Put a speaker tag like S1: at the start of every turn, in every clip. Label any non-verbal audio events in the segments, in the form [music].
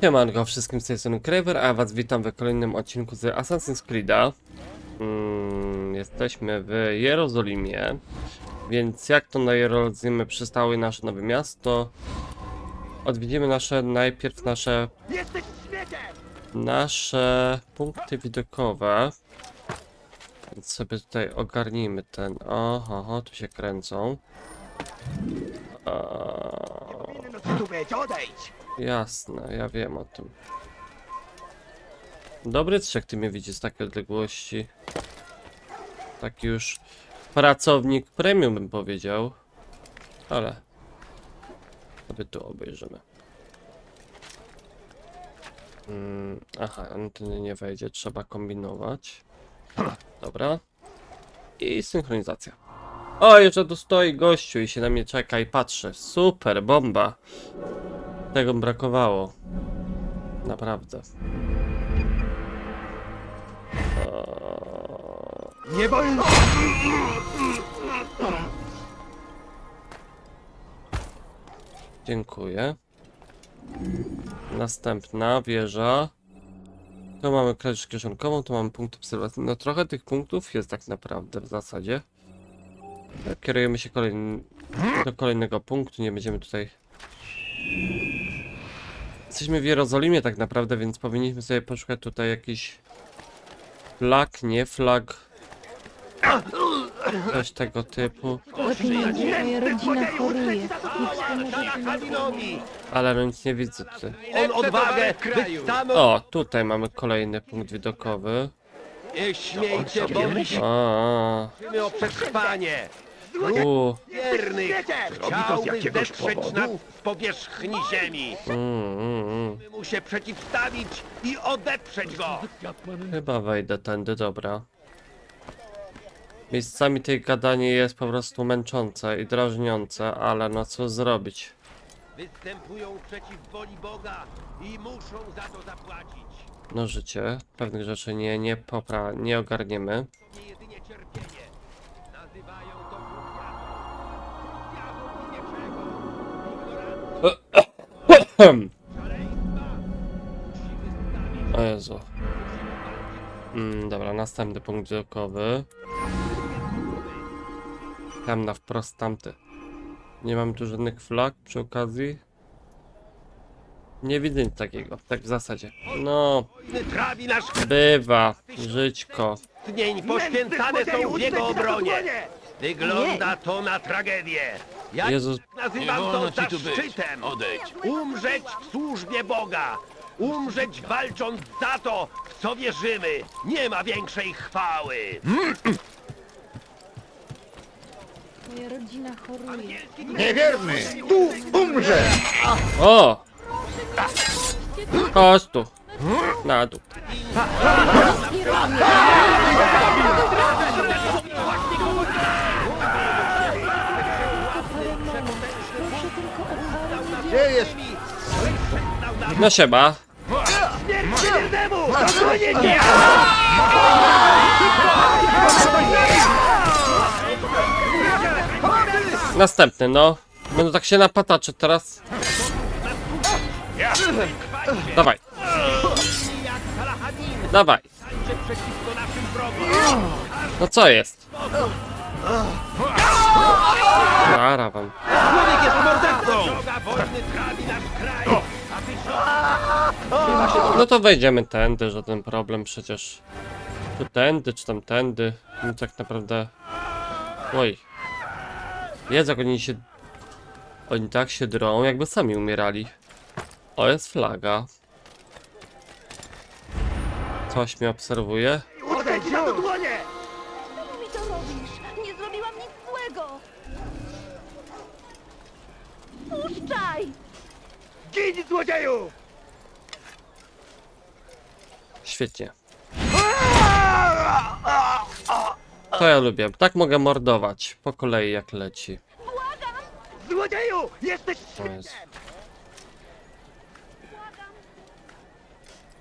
S1: Siemanko wszystkim z tej strony Kraver, a was witam w kolejnym odcinku z Assassin's Creed'a. Mm, jesteśmy w Jerozolimie, więc jak to na Jerozolimę przystały nasze nowe miasto, odwiedzimy nasze, najpierw nasze, nasze punkty widokowe. Więc sobie tutaj ogarnijmy ten, oho, oho tu się kręcą. Eee, Jasne, ja wiem o tym. Dobry trzech ty mnie widzi z takiej odległości. Taki już pracownik premium bym powiedział. Ale sobie tu obejrzymy. Mm, aha, on nie wejdzie, trzeba kombinować. Dobra. I synchronizacja. O, jeszcze tu stoi gościu i się na mnie czeka i patrzy. Super, bomba. Tego brakowało. Naprawdę.
S2: Nie wolno!
S1: Dziękuję. Następna wieża. Tu mamy klacz kieszonkową, tu mamy punkt obserwacyjny. No trochę tych punktów jest tak naprawdę w zasadzie. Kierujemy się kolejn... do kolejnego punktu, nie będziemy tutaj... Jesteśmy w Jerozolimie tak naprawdę, więc powinniśmy sobie poszukać tutaj jakiś flag, nie flag. Coś tego typu.
S3: Moja rodzina choruje.
S1: Ale no nic nie widzę tutaj.
S2: On odwagę wystanął!
S1: O, tutaj mamy kolejny punkt widokowy.
S2: Nie śmiejcie, bo
S1: A,
S2: musimy o przetrwanie!
S1: U,
S2: Wiernych chciałby zetrzeć nas z powierzchni ziemi!
S1: mm, mm, mm.
S2: Musimy mu się przeciwstawić i odeprzeć go!
S1: Chyba wejdę tędy, dobra. Miejscami tej gadanie jest po prostu męczące i drażniące, ale no co zrobić?
S2: Występują przeciw woli Boga i muszą za to zapłacić!
S1: No życie, pewnych rzeczy nie, nie popra, nie ogarniemy.
S2: To nie jedynie
S1: O Jezu. Mm, dobra, następny punkt widokowy. Tam na wprost tamty. Nie mam tu żadnych flag przy okazji. Nie widzę nic takiego, tak w zasadzie. No, bywa, żyćko.
S2: dnień poświęcane są w jego obronie. Wygląda to na tragedię. Ja
S1: Jezus,
S2: nazywam to zaszczytem.
S4: Odejdź.
S2: Umrzeć w służbie Boga. Umrzeć walcząc za to, w co wierzymy. Nie ma większej chwały.
S3: Moja rodzina choruje.
S5: Niewierny! Tu umrze!
S1: o! Chodź tu. Na dół. No siema. Następny, no. Będę tak się napataczy teraz. Dawaj. Dawaj. No co jest? Zara wam.
S2: Człowiek jest mordercą!
S1: No to wejdziemy tędy, żaden problem przecież. Tu tędy, czy tam tędy. No tak naprawdę... Oj. Jest jak oni się... Oni tak się drą, jakby sami umierali. O, jest flaga. Coś mnie obserwuje.
S2: Odejdź na dłonie!
S6: Czemu mi to robisz? Nie zrobiłam nic złego! Puszczaj!
S2: Gin, złodzieju!
S1: Świetnie. To ja lubię. Tak mogę mordować. Po kolei jak leci.
S2: Złodzieju! Jesteś!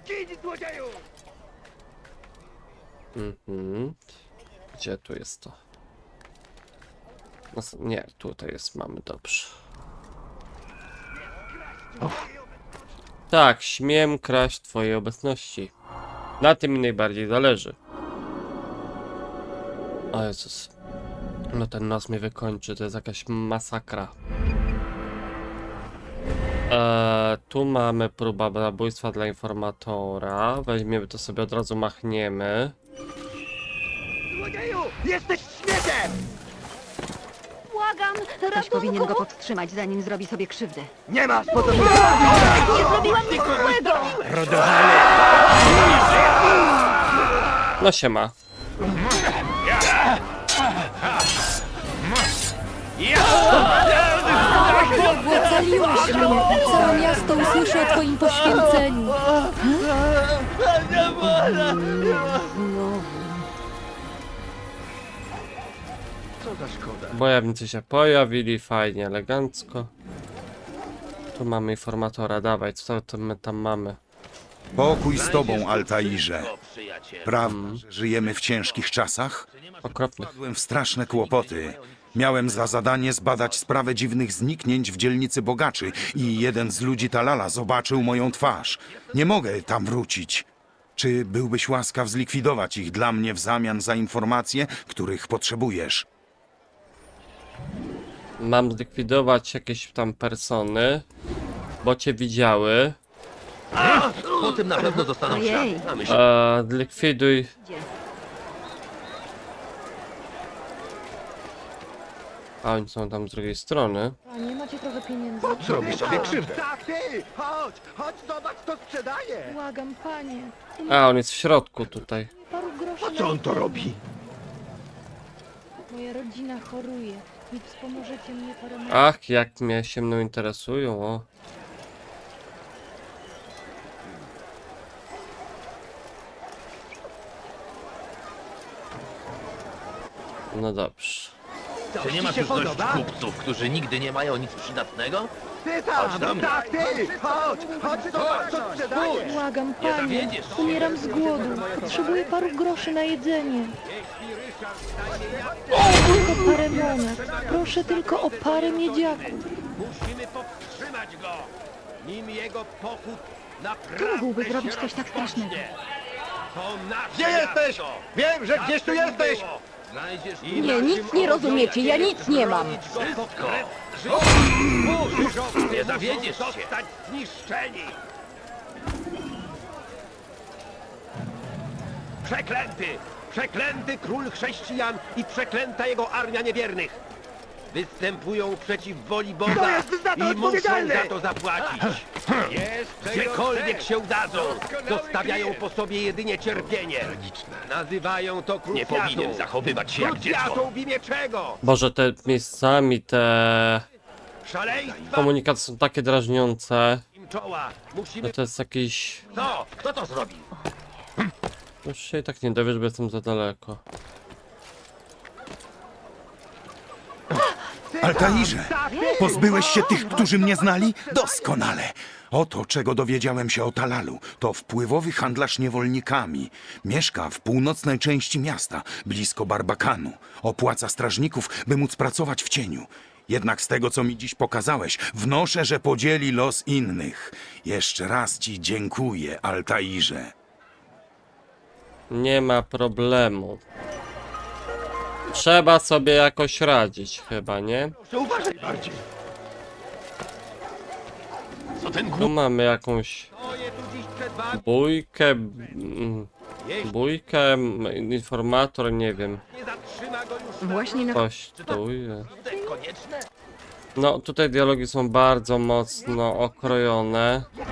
S2: Gin, złodzieju!
S1: Mhm. Gdzie tu jest to? Nas- Nie, tutaj jest, mamy dobrze. Tak, śmiem kraść twojej obecności. Na tym mi najbardziej zależy. O Jezus. No ten nos mnie wykończy, to jest jakaś masakra. Eee, tu mamy próba zabójstwa dla informatora. Weźmiemy to sobie od razu machniemy.
S2: Złodzieju! Jesteś śmieciem!
S6: Błagam,
S4: Ktoś powinien go
S6: ratunku!
S4: powstrzymać, zanim zrobi sobie krzywdę.
S2: Nie masz po co mnie...
S6: Nie zrobiłam nic złego!
S1: No siema.
S3: Ocaliłeś mnie! Całe miasto usłyszy o twoim poświęceniu!
S2: Co za szkoda.
S1: Bojownicy się pojawili, fajnie, elegancko. Tu mamy informatora, dawaj, co to my tam mamy?
S5: Pokój z tobą, Altairze. Prawda, że żyjemy w ciężkich czasach?
S1: Okropnych.
S5: Wpadłem w straszne kłopoty. Miałem za zadanie zbadać sprawę dziwnych zniknięć w dzielnicy Bogaczy i jeden z ludzi Talala zobaczył moją twarz. Nie mogę tam wrócić. Czy byłbyś łaskaw zlikwidować ich dla mnie w zamian za informacje, których potrzebujesz?
S1: Mam zlikwidować jakieś tam persony, bo cię widziały.
S2: Po tym na pewno dostaną
S4: Ojej.
S2: myśl.
S1: Eee, zlikwiduj.
S4: Gdzie?
S1: A oni są tam z drugiej strony.
S3: Panie, macie trochę pieniędzy?
S2: Sobie krzywdę. Tak, ty! Chodź! Chodź, zobacz, co sprzedaje!
S3: Błagam, panie!
S1: A, on jest w środku tutaj.
S3: Paru groszy
S2: Po
S3: na
S2: co on to robi?
S3: Moja rodzina choruje. Wspomożecie mnie parę
S1: Ach, jak mnie się mną interesują, o. No dobrze.
S2: Czy nie ma tu dość kupców, którzy nigdy nie mają nic przydatnego? Ty tam! Chodź do mnie! Tak, ty! Chodź! Chodź, zobacz, co sprzedaje!
S3: Błagam,
S2: Nie
S3: panie! Umieram z głodu. Potrzebuję paru groszy na jedzenie. Tylko parę monet. Proszę tylko o parę miedziaków.
S2: Musimy powstrzymać go! Nim jego pochód naprawdę
S4: Kto mógłby
S2: się
S4: zrobić coś tak strasznego?
S2: rozpocznie. To nasze
S7: Gdzie jesteś?
S2: miasto.
S7: Wiem, że gdzieś tu
S2: Zawsze
S7: jesteś!
S2: było. Znajdziesz
S6: Nie, nic nie rozumiecie, ja nic nie mam.
S2: życia. Nie zawiedziesz się! Zostać zniszczeni! Przeklęty! Przeklęty król chrześcijan i przeklęta jego armia niewiernych! Występują przeciw woli Boga i muszą za to zapłacić. Gdziekolwiek się udadzą, zostawiają po sobie jedynie cierpienie. Nazywają to krucjatą. Nie powinien zachowywać się jak dziecko. w imię czego?
S1: Boże, te miejscami te
S2: Szaleństwa
S1: komunikaty są takie drażniące.
S2: im czoła. Musimy...
S1: że to jest jakiś...
S2: Co? Kto to zrobił?
S1: Już się i tak nie dowiesz, bo jestem za daleko.
S5: Altairze, pozbyłeś się tych, którzy mnie znali? Doskonale. Oto, czego dowiedziałem się o Talalu. To wpływowy handlarz niewolnikami. Mieszka w północnej części miasta, blisko Barbakanu. Opłaca strażników, by móc pracować w cieniu. Jednak z tego, co mi dziś pokazałeś, wnoszę, że podzieli los innych. Jeszcze raz ci dziękuję, Altairze.
S1: Nie ma problemu. Trzeba sobie jakoś radzić chyba, nie?
S2: Proszę uważaj bardziej. Co ten
S1: Tu mamy jakąś
S2: tu dziś przed wami?
S1: bójkę... mm,
S2: Jeśli
S1: Bójkę, mm, informator, nie wiem.
S2: nie zatrzyma go już
S4: Właśnie na...
S1: Coś tu jest.
S2: naprawdę konieczne?
S1: No, tutaj dialogi są bardzo mocno okrojone.
S8: Ból.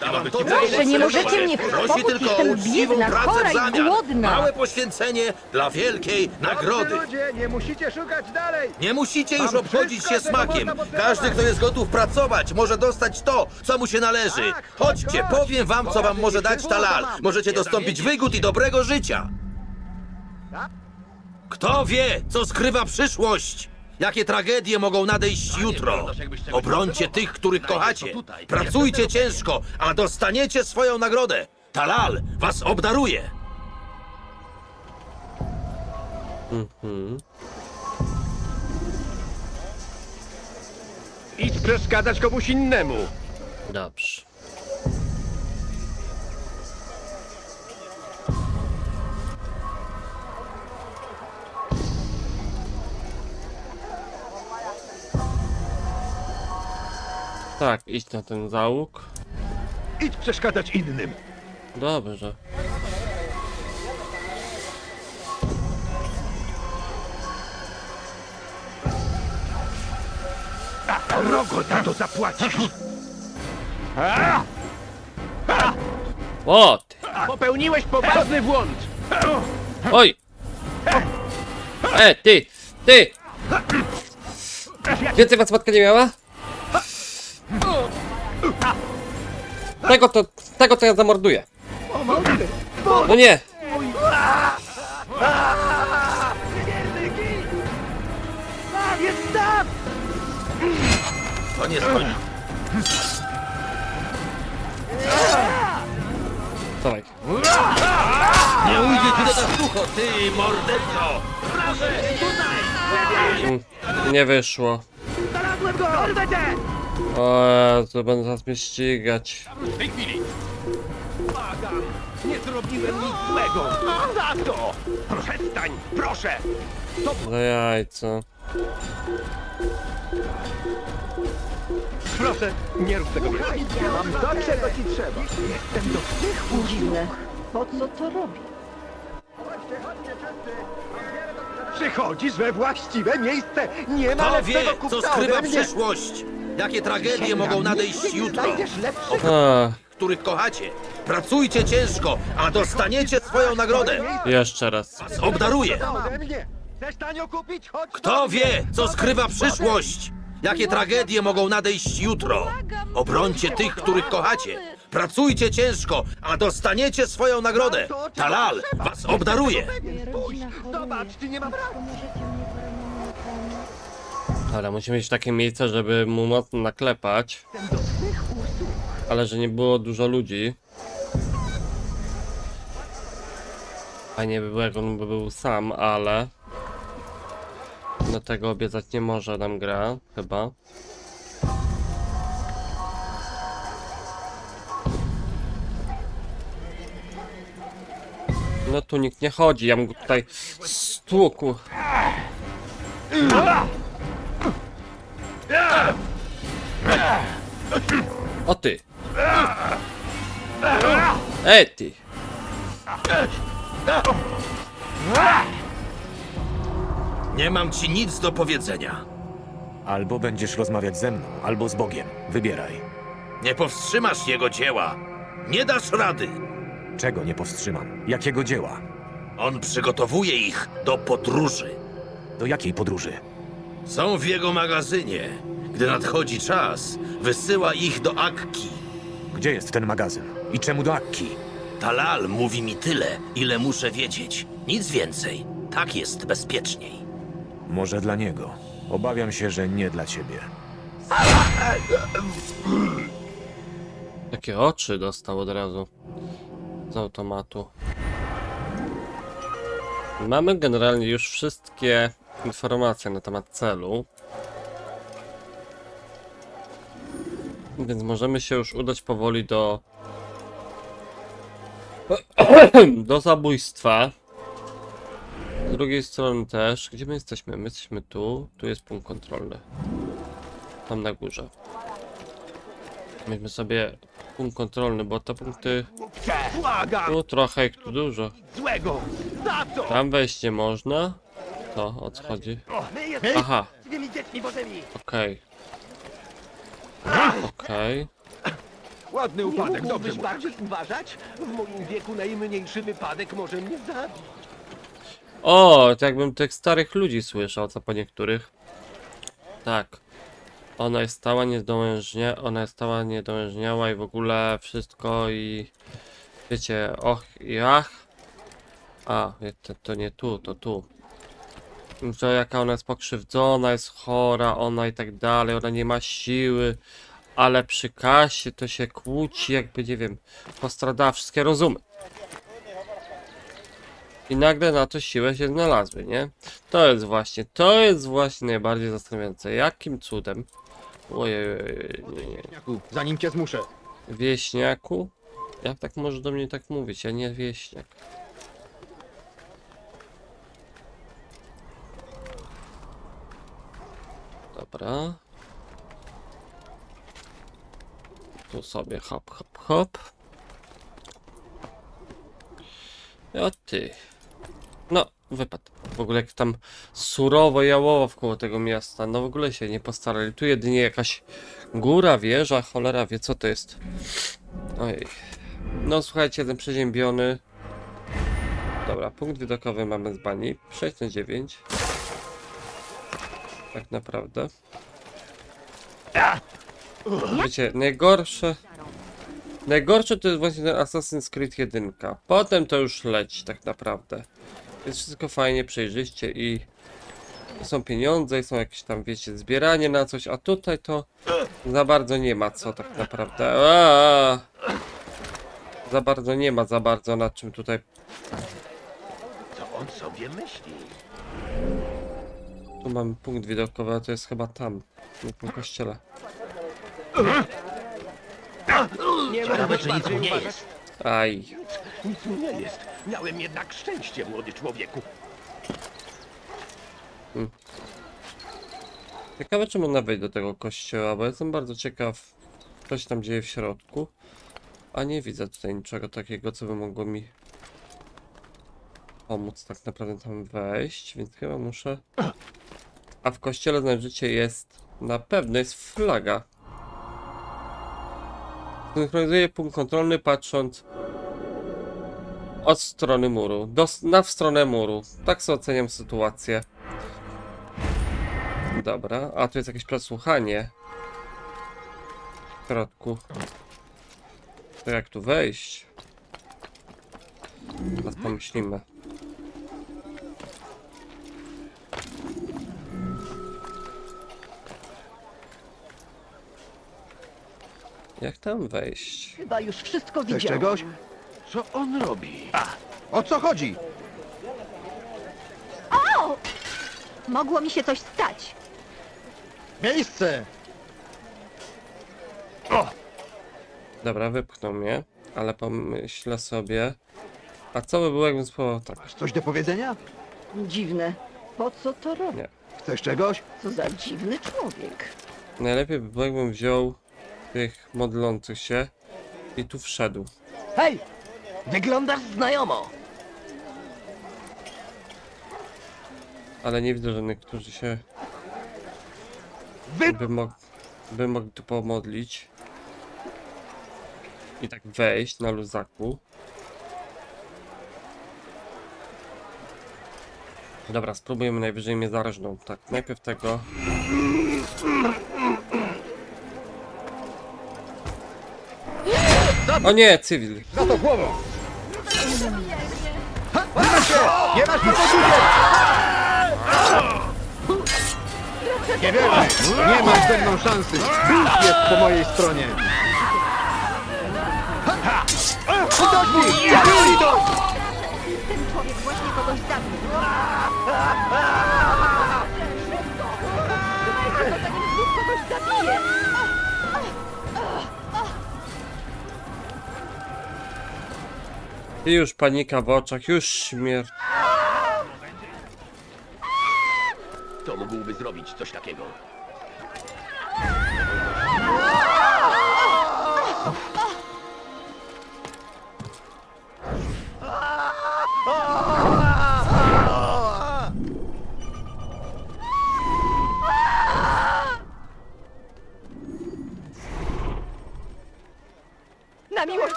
S8: Jeśli to
S6: Proszę, nie możecie mnie
S8: Prosi tylko o
S6: jestem
S8: uczciwą
S6: biedna,
S8: pracę
S6: chora
S8: w
S6: i
S8: zamian.
S6: głodna.
S8: Małe poświęcenie dla wielkiej nagrody.
S7: ludzie, nie musicie szukać dalej!
S8: Nie musicie już
S7: Mam
S8: obchodzić
S7: wszystko,
S8: się
S7: czego
S8: smakiem.
S7: można potrzebować.
S8: Każdy, kto jest gotów pracować, może dostać to, co mu się należy.
S7: Tak, chodź,
S8: Chodźcie,
S7: chodź.
S8: powiem wam, co wam może dać Talal. Możecie dostąpić wygód i dobrego życia. Kto wie, co skrywa przyszłość? Jakie tragedie mogą nadejść jutro? Obrońcie tych, których kochacie. Pracujcie ciężko, a dostaniecie swoją nagrodę. Talal was obdaruje.
S1: Mhm.
S2: Idź przeszkadzać komuś innemu.
S1: Dobrze. Tak, idź na ten załóg.
S2: Idź przeszkadzać innym.
S1: Dobrze.
S2: Rogo za to zapłacisz.
S1: O ty!
S2: Popełniłeś poważny błąd.
S1: Oj! E, ty! Ty! Więcej was matka nie miała? Tego to, tego to ja zamorduję. No nie!
S8: To nie skończy.
S1: Dawaj.
S8: Nie ujdzie ci na sucho, ty morderco!
S1: Mm, Nie wyszło. O Jezu, będę zaraz mnie ścigać.
S2: W tej chwili. Błagam. Nie zrobiłem nic złego. Za to. Przestań, proszę.
S1: Za jajco.
S2: Proszę, nie rób tego więcej.
S7: Mam to, czego ci trzeba.
S4: Dziwne. Po co to robi?
S7: Przychodzisz we właściwe miejsce. Nie ma
S8: Kto wie,
S7: lepszego
S8: co
S7: kupca
S8: skrywa
S7: ode mnie.
S8: przyszłość? Jakie tragedie mogą nadejść jutro?
S1: A,
S8: Których kochacie? Pracujcie ciężko, a dostaniecie swoją nagrodę.
S1: jeszcze raz.
S8: Obdaruję.
S7: ode mnie. Chcesz tanio kupić? Chodź do
S8: Kto wie, co skrywa przyszłość? Jakie tragedie mogą nadejść jutro? Obrońcie tych, których kochacie. Pracujcie ciężko, a dostaniecie swoją nagrodę. Talal was obdaruje.
S7: Spójrz, zobacz, czy nie ma braku.
S1: Ale musimy mieć takie miejsce, żeby mu mocno naklepać. Ale że nie było dużo ludzi. Fajnie by było, jak on by był sam, ale... No tego obiecać nie może nam gra, chyba. No tu nikt nie chodzi, ja mu tutaj stłukł. O ty! Ej ty!
S8: Nie mam ci nic do powiedzenia.
S9: Albo będziesz rozmawiać ze mną, albo z Bogiem. Wybieraj.
S8: Nie powstrzymasz jego dzieła. Nie dasz rady.
S9: Czego nie powstrzymam? Jakiego dzieła?
S8: On przygotowuje ich do podróży.
S9: Do jakiej podróży?
S8: Są w jego magazynie. Gdy nadchodzi czas, wysyła ich do Akki.
S9: Gdzie jest ten magazyn? I czemu do Akki?
S8: Talal mówi mi tyle, ile muszę wiedzieć. Nic więcej. Tak jest bezpieczniej.
S9: Może dla niego. Obawiam się, że nie dla ciebie.
S1: Takie oczy dostał od razu. Z automatu. Mamy generalnie już wszystkie informacje na temat celu. Więc możemy się już udać powoli do... [clears throat] do zabójstwa. Z drugiej strony też. Gdzie my jesteśmy? My jesteśmy tu. Tu jest punkt kontrolny. Tam na górze. Weźmy sobie punkt kontrolny, bo te punkty... Tu trochę ich tu dużo. Tam wejść nie można. To o co chodzi? Aha, okej. Okej.
S2: Ładny upadek, dobrze mówisz. bardziej uważać? W moim wieku najmniejszy wypadek może mnie zabić.
S1: O, to jakbym tych starych ludzi słyszał, co po niektórych. Tak. Ona jest stała niedołężnie, ona jest stała niedołężniała i w ogóle wszystko i... Wiecie, och i ach. A, to, to nie tu, to tu. Że jaka ona jest pokrzywdzona, jest chora, ona i tak dalej, ona nie ma siły. Ale przy kasie to się kłóci, jakby nie wiem, postradała wszystkie rozumy. I nagle na to siłę się znalazły, nie? To jest właśnie, to jest właśnie najbardziej zastanawiające. Jakim cudem Ojej, nie, nie.
S7: Zanim cię zmuszę.
S1: Wieśniaku? Jak tak może do mnie tak mówić? Ja nie wieśniak. Dobra. Tu sobie hop, hop, hop. O ty. No, wypadł. W ogóle jak tam surowo jałowo wkoło tego miasta. No w ogóle się nie postarali. Tu jedynie jakaś góra, wieża, cholera wie co to jest. Ojej. No słuchajcie, jeden przeziębiony. Dobra, punkt widokowy mamy z bani. 6 na 9. Tak naprawdę. Wiecie, najgorsze... Najgorsze to jest właśnie ten Assassin's Creed 1. Potem to już leci tak naprawdę. Jest wszystko fajnie, przejrzyście i są pieniądze, i są jakieś tam, wiecie, zbieranie na coś, a tutaj to za bardzo nie ma co tak naprawdę. Aaaa! Za bardzo nie ma za bardzo nad czym tutaj.
S2: Co on sobie myśli?
S1: Tu mamy punkt widokowy, a to jest chyba tam, w tym kościele.
S2: Ciekawe, czy nic mu nie jest.
S1: Aj.
S2: Nic mu nie jest. Miałem jednak szczęście, młody człowieku.
S1: Ciekawe, czy można wejść do tego kościoła, bo jestem bardzo ciekaw, co się tam dzieje w środku. A nie widzę tutaj niczego takiego, co by mogło mi pomóc tak naprawdę tam wejść, więc chyba muszę... A w kościele znajdziecie jest, na pewno jest flaga. Synchronizuję punkt kontrolny patrząc od strony muru, do, na w stronę muru. Tak sobie oceniam sytuację. Dobra, a tu jest jakieś przesłuchanie. W środku. To jak tu wejść? Teraz pomyślimy. Jak tam wejść?
S4: Chyba już wszystko
S7: Chcesz
S4: widziałam.
S7: czegoś?
S2: Co on robi?
S7: O co chodzi?
S6: Mogło mi się coś stać.
S7: Miejsce!
S1: Dobra, wypchnął mnie, ale pomyślę sobie. A co by było, jakbym spróbował tak?
S7: Masz coś do powiedzenia?
S4: Dziwne. Po co to robi?
S1: Nie.
S7: Chcesz czegoś?
S4: Co za dziwny człowiek.
S1: Najlepiej by było, jakbym wziął tych modlących się i tu wszedł.
S7: Hej! Wyglądasz znajomo!
S1: Ale nie widzę żadnych, którzy się
S7: Wy...
S1: by, mog by mogli tu pomodlić. I tak wejść na luzaku. Dobra, spróbujemy najwyżej mnie zarażną. Tak, najpierw tego. O nie, cywil.
S7: Za to głową! Ha, się! Nie masz uciec! Niewiele! Nie masz ze mną szansy! Bóg jest po mojej stronie! Utocznik! Zabili to!
S6: Ten człowiek właśnie kogoś zabił. Szybko! Zanim znów kogoś zabije!
S1: I już panika w oczach, już śmierć.
S2: Kto mógłby zrobić coś takiego?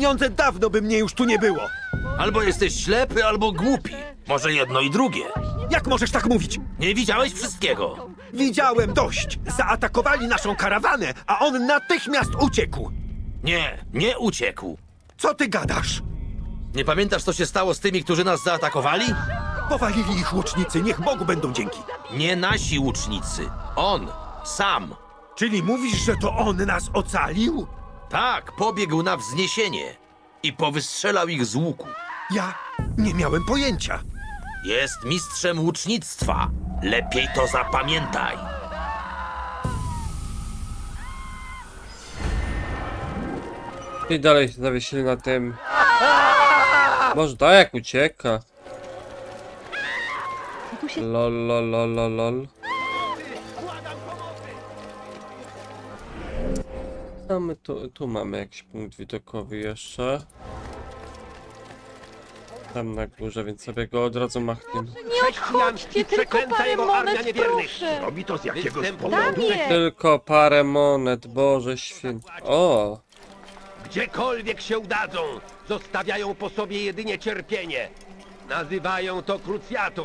S7: Pieniądze, dawno by mnie już tu nie było!
S8: Albo jesteś ślepy, albo głupi. Może jedno i drugie.
S7: Jak możesz tak mówić?
S8: Nie widziałeś wszystkiego.
S7: Widziałem dość! Zaatakowali naszą karawanę, a on natychmiast uciekł!
S8: Nie, nie uciekł.
S7: Co ty gadasz?
S8: Nie pamiętasz, co się stało z tymi, którzy nas zaatakowali?
S7: Powalili ich łucznicy, niech Bogu będą dzięki.
S8: Nie nasi łucznicy. On, sam.
S7: Czyli mówisz, że to on nas ocalił?
S8: Tak, pobiegł na wzniesienie i powystrzelał ich z łuku.
S7: Ja nie miałem pojęcia.
S8: Jest mistrzem łucznictwa. Lepiej to zapamiętaj.
S1: I dalej się zawiesili na tym. Może tak jak ucieka.
S3: Tu się
S1: Lol, lol, lol, lol, lol. A my tu, tu mamy jakiś punkt widokowy jeszcze. Tam na górze, więc sobie go od razu machniemy.
S3: nie odchodźcie,
S2: i
S3: tylko parę
S2: jego armia
S3: monet, proszę.
S7: Robi to z jakiegoś
S3: Damie!
S1: Tylko parę monet, Boże święty. O!
S2: Gdziekolwiek się udadzą, zostawiają po sobie jedynie cierpienie. Nazywają to krucjatą.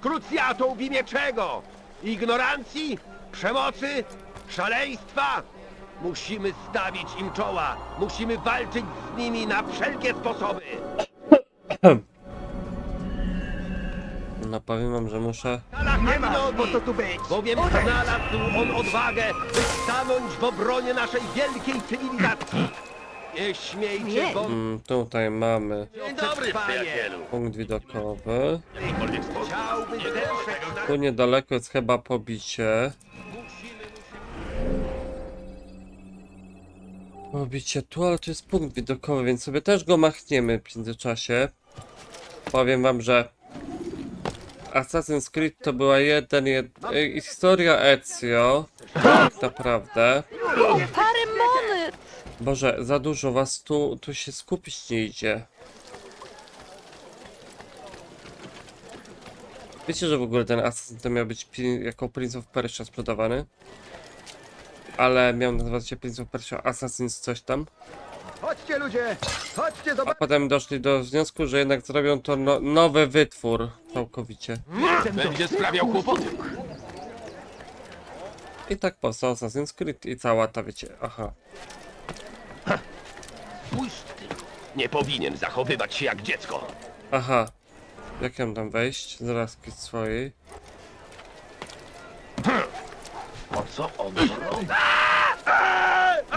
S2: Krucjatą w imię czego? Ignorancji? Przemocy? Szaleństwa? Musimy stawić im czoła. Musimy walczyć z nimi na wszelkie sposoby. [clears throat]
S1: No powiem wam, że muszę...
S2: Talach nie ma po co tu być. Bowiem znalazł on odwagę, by stanąć w obronie naszej wielkiej cywilizacji. Nie śmiejcie
S3: Nie.
S2: wątpić.
S1: Mm, tutaj mamy
S2: Dzień dobry, przyjacielu.
S1: punkt widokowy.
S2: Chciałby na
S1: Tu niedaleko jest chyba pobicie. Pobicie tu, ale tu jest punkt widokowy, więc sobie też go machniemy w międzyczasie. Powiem wam, że Assassin's Creed to była jeden, jed... e, historia Ezio, tak naprawdę.
S3: Parę monet!
S1: Boże, za dużo was tu, tu się skupić nie idzie. Wiecie, że w ogóle ten Assassin to miał być jako Prince of Persia sprzedawany? Ale miał nazywać się Prince of Persia Assassin's coś tam.
S7: Chodźcie ludzie, chodźcie
S1: A potem doszli do wniosku, że jednak zrobią to no, nowy wytwór całkowicie.
S2: Będzie sprawiał kłopoty.
S1: I tak powstał Assassin's Creed i cała ta wiecie, aha.
S2: Spójrz tylko. Nie powinien zachowywać się jak dziecko.
S1: Aha. Jak ja mam tam wejść? Z laski swojej.
S2: Po co on robi?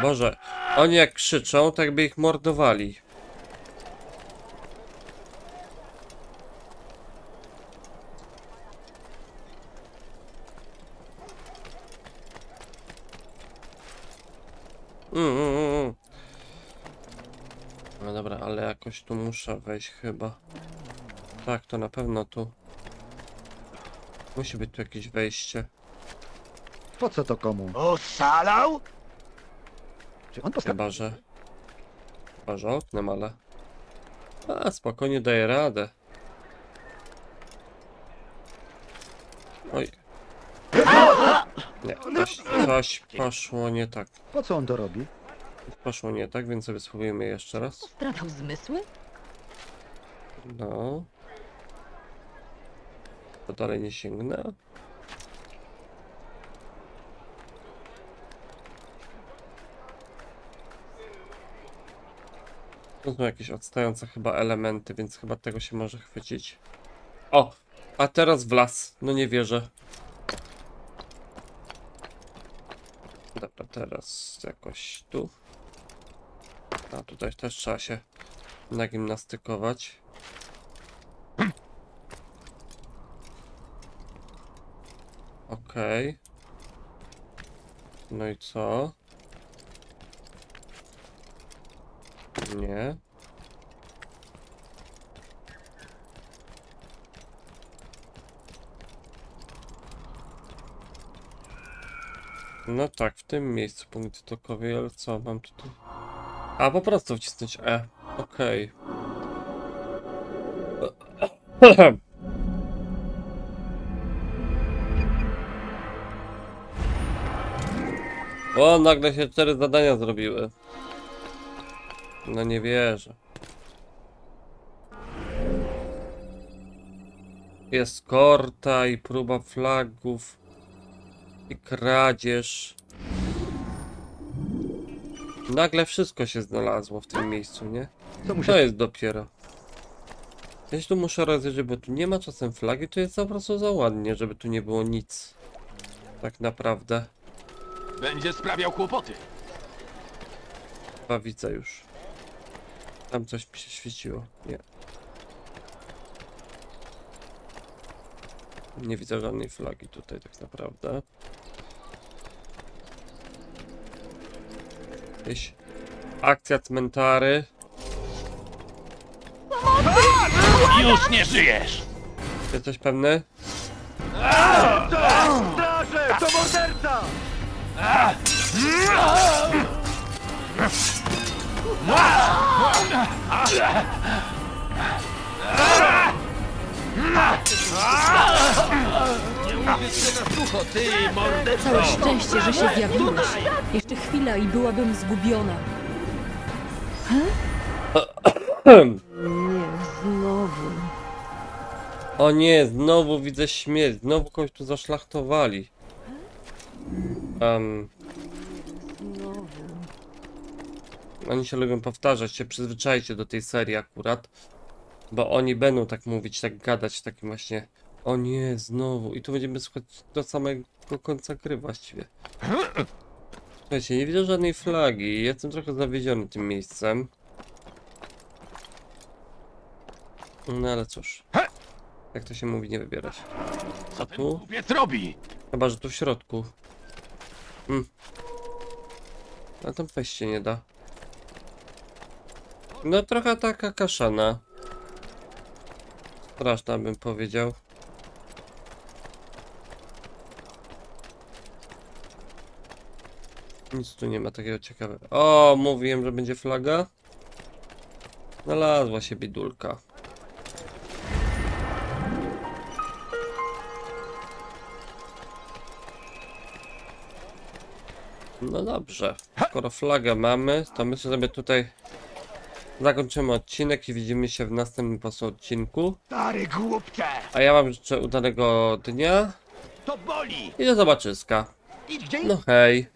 S1: Boże, oni jak krzyczą, tak by ich mordowali. Mm, mm, mm. No dobra, ale jakoś tu muszę wejść chyba. Tak, to na pewno tu. Musi być tu jakieś wejście.
S10: Po co to komu?
S2: Oszalał?
S10: Czy on postawił?
S1: Chyba, że... Chyba, że oknem, ale... A, spokojnie daje radę. Oj. Nie, coś, coś poszło nie tak.
S10: Po co on to robi?
S1: Poszło nie tak, więc sobie spróbujemy jeszcze raz.
S3: Stradał zmysły?
S1: No. To dalej nie sięgnę. To są jakieś odstające chyba elementy, więc chyba tego się może chwycić. O! A teraz w las. No nie wierzę. Dobra, teraz jakoś tu. A tutaj też trzeba się nagimnastykować. Okej. No i co? Nie. No tak, w tym miejscu punkt widokowy, ale co mam tutaj? A, po prostu wcisnąć E. Okej. [clears throat] O, nagle się cztery zadania zrobiły. No nie wierzę. Jest korta i próba flagów i kradzież. Nagle wszystko się znalazło w tym miejscu, nie?
S10: Się...
S1: To jest dopiero. Ja się tu muszę rozejrzeć, bo tu nie ma czasem flagi, to jest po prostu za ładnie, żeby tu nie było nic. Tak naprawdę.
S2: Będzie sprawiał kłopoty.
S1: Chyba widzę już. Tam coś mi się świeciło. Nie. Nie widzę żadnej flagi tutaj tak naprawdę. Jakieś akcja cmentary.
S2: Już nie żyjesz!
S1: Jesteś pewny?
S7: Straże! To morderca!
S2: Sucho, ty morderco!
S3: Całe szczęście, że się zjawiłeś. Jeszcze chwila i byłabym zgubiona. Nie, znowu.
S1: O nie, znowu widzę śmierć. Znowu kogoś tu zaszlachtowali. Um,
S3: Znowu.
S1: Oni się lubią powtarzać, się przyzwyczajcie do tej serii akurat. Bo oni będą tak mówić, tak gadać, takim właśnie. O nie, znowu. I tu będziemy słuchać do samego końca gry właściwie. Słuchajcie, nie widzę żadnej flagi. Jestem trochę zawiedziony tym miejscem. No ale cóż. Jak to się mówi, nie wybierać.
S2: Co ten
S1: Tu?
S2: kupiec robi?
S1: Chyba, że tu w środku. Hmm. A tam wejść się nie da. No trochę taka kaszana. Straszna bym powiedział. Nic tu nie ma takiego ciekawego. O, mówiłem, że będzie flaga. Znalazła się bidulka. No dobrze. Skoro flagę mamy, to że sobie tutaj zakończymy odcinek i widzimy się w następnym po odcinku.
S2: Stary głupcze!
S1: A ja wam życzę udanego dnia
S2: To boli!
S1: i do zobaczyska. No hej.